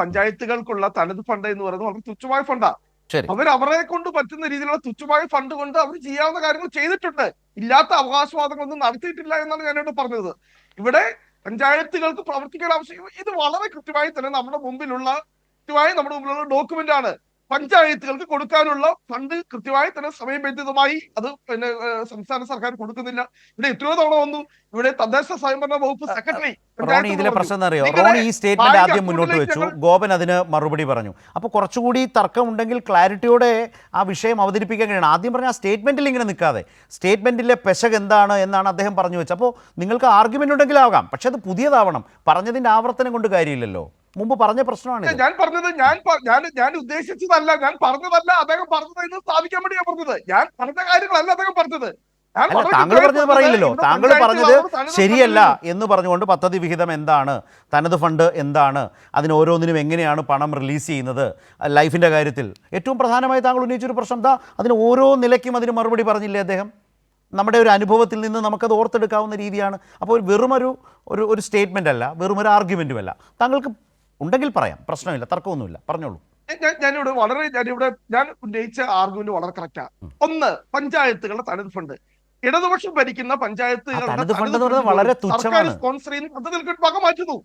പഞ്ചായത്തുകൾക്കുള്ള തനത് ഫണ്ട് എന്ന് പറയുന്നത് വളരെ തുച്ഛമായ ഫണ്ടാ. അവർ അവരെ കൊണ്ട് പറ്റുന്ന രീതിയിലുള്ള തുച്ഛമായ ഫണ്ട് കൊണ്ട് അവർ ചെയ്യാവുന്ന കാര്യങ്ങൾ ചെയ്തിട്ടുണ്ട്. ഇല്ലാത്ത അവകാശവാദങ്ങളൊന്നും നടത്തിയിട്ടില്ല എന്നാണ് ഞാനിവിടെ പറഞ്ഞത്. ഇവിടെ പഞ്ചായത്തുകൾക്ക് പ്രവർത്തിക്കാൻ ആവശ്യം ഇത് വളരെ കൃത്യമായി തന്നെ നമ്മുടെ മുമ്പിലുള്ള കൃത്യമായി നമ്മുടെ മുമ്പിലുള്ള ഡോക്യുമെന്റ് ആണ്. പഞ്ചായത്തുകൾക്ക് കൊടുക്കാനുള്ള ഫണ്ട് കൃത്യമായി തന്നെ സമയബന്ധിതമായി അത് പിന്നെ സംസ്ഥാന സർക്കാർ കൊടുക്കുന്നില്ല. ഇവിടെ എത്രയോ തവണ വന്നു. ഇവിടെ തദ്ദേശ സ്വയംഭരണ വകുപ്പ് സെക്രട്ടറി റോണി ഇതിലെ പ്രശ്നം അറിയോ റോണി ഈ സ്റ്റേറ്റ്മെന്റ് ആദ്യം മുന്നോട്ട് വെച്ചു. ഗോപൻ അതിന് മറുപടി പറഞ്ഞു. അപ്പോൾ കുറച്ചുകൂടി തർക്കമുണ്ടെങ്കിൽ ക്ലാരിറ്റിയോടെ ആ വിഷയം അവതരിപ്പിക്കാൻ കഴിയണം. ആദ്യം പറഞ്ഞ ആ സ്റ്റേറ്റ്മെന്റിൽ ഇങ്ങനെ നിൽക്കാതെ. സ്റ്റേറ്റ്മെന്റിലെ പെശക് എന്താണ് എന്നാണ് അദ്ദേഹം പറഞ്ഞു വെച്ചത്. അപ്പോൾ നിങ്ങൾക്ക് ആർഗ്യുമെന്റ് ഉണ്ടെങ്കിലാകാം പക്ഷെ അത് പുതിയതാവണം. പറഞ്ഞതിന്റെ ആവർത്തനം കൊണ്ട് കാര്യമില്ലല്ലോ. മുമ്പ് പറഞ്ഞ പ്രശ്നമാണ് ഞാൻ പറഞ്ഞത് ഞാൻ ഞാൻ ഞാൻ ഉദ്ദേശിച്ചതല്ല. ഞാൻ പറഞ്ഞതല്ല. അദ്ദേഹം പറഞ്ഞത് എന്ന് സ്ഥാപിക്കാൻ വേണ്ടി ഞാൻ പറഞ്ഞത്. ഞാൻ പറഞ്ഞ കാര്യങ്ങളല്ല അദ്ദേഹം പറഞ്ഞത്. താങ്കൾ പറഞ്ഞത് പറയില്ലല്ലോ. താങ്കൾ പറഞ്ഞത് ശരിയല്ല എന്ന് പറഞ്ഞുകൊണ്ട് പദ്ധതി വിഹിതം എന്താണ് തനത് ഫണ്ട് എന്താണ് അതിന് ഓരോന്നിനും എങ്ങനെയാണ് പണം റിലീസ് ചെയ്യുന്നത് ലൈഫിന്റെ കാര്യത്തിൽ. ഏറ്റവും പ്രധാനമായി താങ്കൾ ഉന്നയിച്ചൊരു പ്രശ്നം എന്താ? അതിന് ഓരോ നിലയ്ക്കും അതിന് മറുപടി പറഞ്ഞില്ലേ അദ്ദേഹം? നമ്മുടെ ഒരു അനുഭവത്തിൽ നിന്ന് നമുക്കത് ഓർത്തെടുക്കാവുന്ന രീതിയാണ്. അപ്പോൾ വെറുമൊരു ഒരു ഒരു സ്റ്റേറ്റ്മെന്റ് അല്ല വെറുമൊരു ആർഗ്യുമെന്റുമല്ല താങ്കൾക്ക് ഉണ്ടെങ്കിൽ പറയാം. പ്രശ്നമില്ല. തർക്കമൊന്നുമില്ല. പറഞ്ഞോളൂ. ഞാൻ ഞാനിവിടെ വളരെ ഞാനിവിടെ ഞാൻ ഉന്നയിച്ച ആർഗ്യുമെന്റ് വളരെ കറക്റ്റാ ഒന്ന് പഞ്ചായത്തുകളുടെ തനത് ഫണ്ട് ഇടതുപക്ഷം ഭരിക്കുന്ന പഞ്ചായത്തുകളുടെ വളരെ. സ്പോൺസർ ചെയ്യുന്ന പദ്ധതികൾക്ക് വക മാറ്റുന്നു.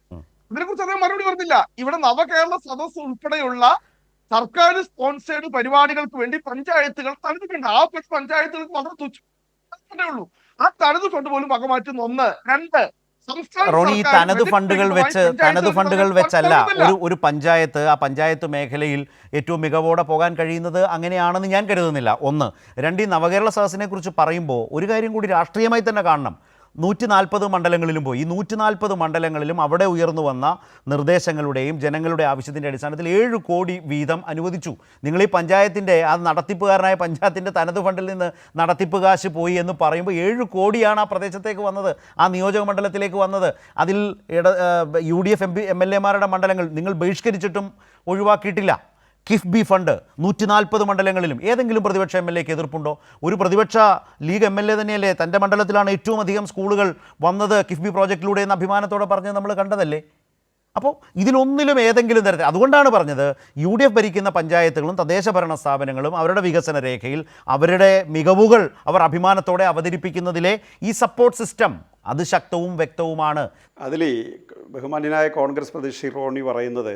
ഇതിനെക്കുറിച്ച് അദ്ദേഹം മറുപടി പറഞ്ഞില്ല. ഇവിടെ നവകേരള സദസ് ഉൾപ്പെടെയുള്ള സർക്കാർ സ്പോൺസേഡ് പരിപാടികൾക്ക് വേണ്ടി പഞ്ചായത്തുകൾ തനത് ഫണ്ട് ആ പഞ്ചായത്തുകൾക്ക് വളരെ തുച്ഛേ ഉള്ളൂ. ആ തനത് ഫണ്ട് പോലും വക മാറ്റുന്ന ഒന്ന് രണ്ട് റോണി ഈ തനത് ഫണ്ടുകൾ വെച്ച് തനത് ഫണ്ടുകൾ വെച്ചല്ല ഒരു ഒരു പഞ്ചായത്ത് ആ പഞ്ചായത്ത് മേഖലയിൽ ഏറ്റവും മികവോടെ പോകാൻ കഴിയുന്നത് അങ്ങനെയാണെന്ന് ഞാൻ കരുതുന്നില്ല. ഒന്ന് രണ്ട് ഈ നവകേരള സദസ്സിനെ കുറിച്ച് പറയുമ്പോൾ ഒരു കാര്യം കൂടി രാഷ്ട്രീയമായി തന്നെ കാണണം. നൂറ്റി നാൽപ്പത് മണ്ഡലങ്ങളിലും പോയി. ഈ നൂറ്റി നാൽപ്പത് മണ്ഡലങ്ങളിലും അവിടെ ഉയർന്നു വന്ന നിർദ്ദേശങ്ങളുടെയും ജനങ്ങളുടെ ആവശ്യത്തിന്റെ അടിസ്ഥാനത്തിൽ ഏഴ് കോടി വീതം അനുവദിച്ചു. നിങ്ങൾ ഈ പഞ്ചായത്തിന്റെ ആ നടത്തിപ്പുകാരനായ പഞ്ചായത്തിന്റെ തനത് ഫണ്ടിൽ നിന്ന് നടത്തിപ്പ് കാശ് പോയി എന്ന് പറയുമ്പോൾ ഏഴ് കോടിയാണ് ആ പ്രദേശത്തേക്ക് വന്നത് ആ നിയോജക മണ്ഡലത്തിലേക്ക് വന്നത്. അതിൽ ഇട U D F M P M L എമാരുടെ മണ്ഡലങ്ങൾ നിങ്ങൾ ബഹിഷ്കരിച്ചിട്ടും ഒഴിവാക്കിയിട്ടില്ല. കിഫ്ബി ഫണ്ട് നൂറ്റി നാൽപ്പത് മണ്ഡലങ്ങളിലും ഏതെങ്കിലും പ്രതിപക്ഷ എം എൽ എക്ക് എതിർപ്പുണ്ടോ? ഒരു പ്രതിപക്ഷ ലീഗ് എം എൽ എ തന്നെയല്ലേ? തന്റെ മണ്ഡലത്തിലാണ് ഏറ്റവും അധികം സ്കൂളുകൾ വന്നത് കിഫ്ബി പ്രോജക്റ്റിലൂടെ എന്ന് അഭിമാനത്തോടെ പറഞ്ഞത് നമ്മൾ കണ്ടതല്ലേ? അപ്പോൾ ഇതിലൊന്നിലും ഏതെങ്കിലും തരത്തിൽ അതുകൊണ്ടാണ് പറഞ്ഞത് യു ഡി എഫ് ഭരിക്കുന്ന പഞ്ചായത്തുകളും തദ്ദേശ ഭരണ സ്ഥാപനങ്ങളും അവരുടെ വികസന രേഖയിൽ അവരുടെ മികവുകൾ അവർ അഭിമാനത്തോടെ അവതരിപ്പിക്കുന്നതിലെ ഈ സപ്പോർട്ട് സിസ്റ്റം അത് ശക്തവും വ്യക്തവുമാണ്. അതിൽ ബഹുമാന്യനായ കോൺഗ്രസ് പ്രതിഷ്ഠി റോണി പറയുന്നത്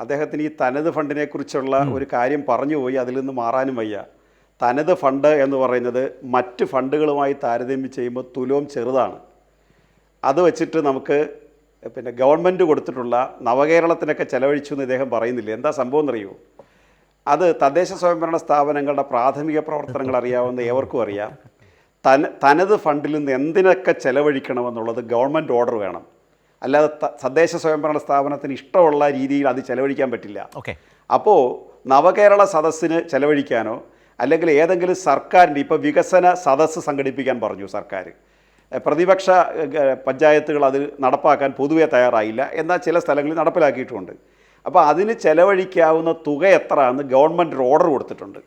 അദ്ദേഹത്തിന് ഈ തനത് ഫണ്ടിനെ കുറിച്ചുള്ള ഒരു കാര്യം പറഞ്ഞുപോയി അതിൽ നിന്ന് മാറാനും വയ്യ. തനത് ഫണ്ട് എന്ന് പറയുന്നത് മറ്റ് ഫണ്ടുകളുമായി താരതമ്യം ചെയ്യുമ്പോൾ തുലവും ചെറുതാണ്. അത് വെച്ചിട്ട് നമുക്ക് പിന്നെ ഗവൺമെന്റ് കൊടുത്തിട്ടുള്ള നവകേരളത്തിനൊക്കെ ചെലവഴിച്ചു എന്ന് ഇദ്ദേഹം പറയുന്നില്ല? എന്താ സംഭവം എന്നറിയോ? അത് തദ്ദേശ സ്വയംഭരണ സ്ഥാപനങ്ങളുടെ പ്രാഥമിക പ്രവർത്തനങ്ങൾ അറിയാവുന്ന ഏവർക്കും അറിയാം. തന തനത് ഫണ്ടിൽ നിന്ന് എന്തിനൊക്കെ ചെലവഴിക്കണമെന്നുള്ളത് ഗവൺമെന്റ് ഓർഡർ വേണം. അല്ലാതെ തദ്ദേശ സ്വയംഭരണ സ്ഥാപനത്തിന് ഇഷ്ടമുള്ള രീതിയിൽ അത് ചെലവഴിക്കാൻ പറ്റില്ല. ഓക്കെ. അപ്പോൾ നവകേരള സദസ്സിന് ചെലവഴിക്കാനോ അല്ലെങ്കിൽ ഏതെങ്കിലും സർക്കാരിന്റെ ഇപ്പോൾ വികസന സദസ്സ് സംഘടിപ്പിക്കാൻ പറഞ്ഞു സർക്കാർ പ്രതിപക്ഷ പഞ്ചായത്തുകൾ അത് നടപ്പാക്കാൻ പൊതുവെ തയ്യാറായില്ല. എന്നാൽ ചില സ്ഥലങ്ങളിൽ നടപ്പിലാക്കിയിട്ടുണ്ട്. അപ്പോൾ അതിന് ചെലവഴിക്കാവുന്ന തുക എത്ര എന്ന് ഗവൺമെന്റ് ഒരു ഓർഡർ കൊടുത്തിട്ടുണ്ട്.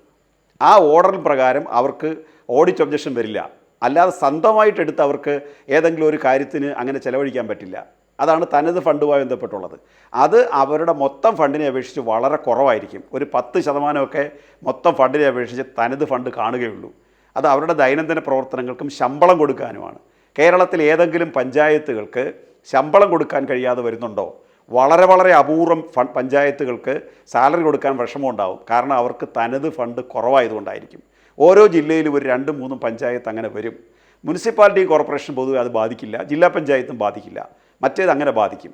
ആ ഓർഡർ പ്രകാരം അവർക്ക് ഓഡിറ്റ് ഒബ്ജക്ഷൻ വരില്ല. അല്ലാതെ സ്വന്തമായിട്ട് എടുത്ത് അവർക്ക് ഏതെങ്കിലും ഒരു കാര്യത്തിന് അങ്ങനെ ചെലവഴിക്കാൻ പറ്റില്ല. അതാണ് തനത് ഫണ്ടുമായി ബന്ധപ്പെട്ടുള്ളത്. അത് അവരുടെ മൊത്തം ഫണ്ടിനെ അപേക്ഷിച്ച് വളരെ കുറവായിരിക്കും. ഒരു പത്ത് ശതമാനമൊക്കെ മൊത്തം ഫണ്ടിനെ അപേക്ഷിച്ച് തനത് ഫണ്ട് കാണുകയുള്ളൂ. അത് അവരുടെ ദൈനംദിന പ്രവർത്തനങ്ങൾക്കും ശമ്പളം കൊടുക്കാനുമാണ്. കേരളത്തിൽ ഏതെങ്കിലും പഞ്ചായത്തുകൾക്ക് ശമ്പളം കൊടുക്കാൻ കഴിയാതെ വരുന്നുണ്ടോ? വളരെ വളരെ അപൂർവം ഫണ്ട് പഞ്ചായത്തുകൾക്ക് സാലറി കൊടുക്കാൻ വിഷമമുണ്ടാവും. കാരണം അവർക്ക് തനത് ഫണ്ട് കുറവായതുകൊണ്ടായിരിക്കും. ഓരോ ജില്ലയിലും ഒരു രണ്ടും മൂന്നും പഞ്ചായത്ത് അങ്ങനെ വരും. മുനിസിപ്പാലിറ്റി കോർപ്പറേഷൻ പൊതുവെ അത് ബാധിക്കില്ല. ജില്ലാ പഞ്ചായത്തും ബാധിക്കില്ല. മറ്റേത് അങ്ങനെ ബാധിക്കും.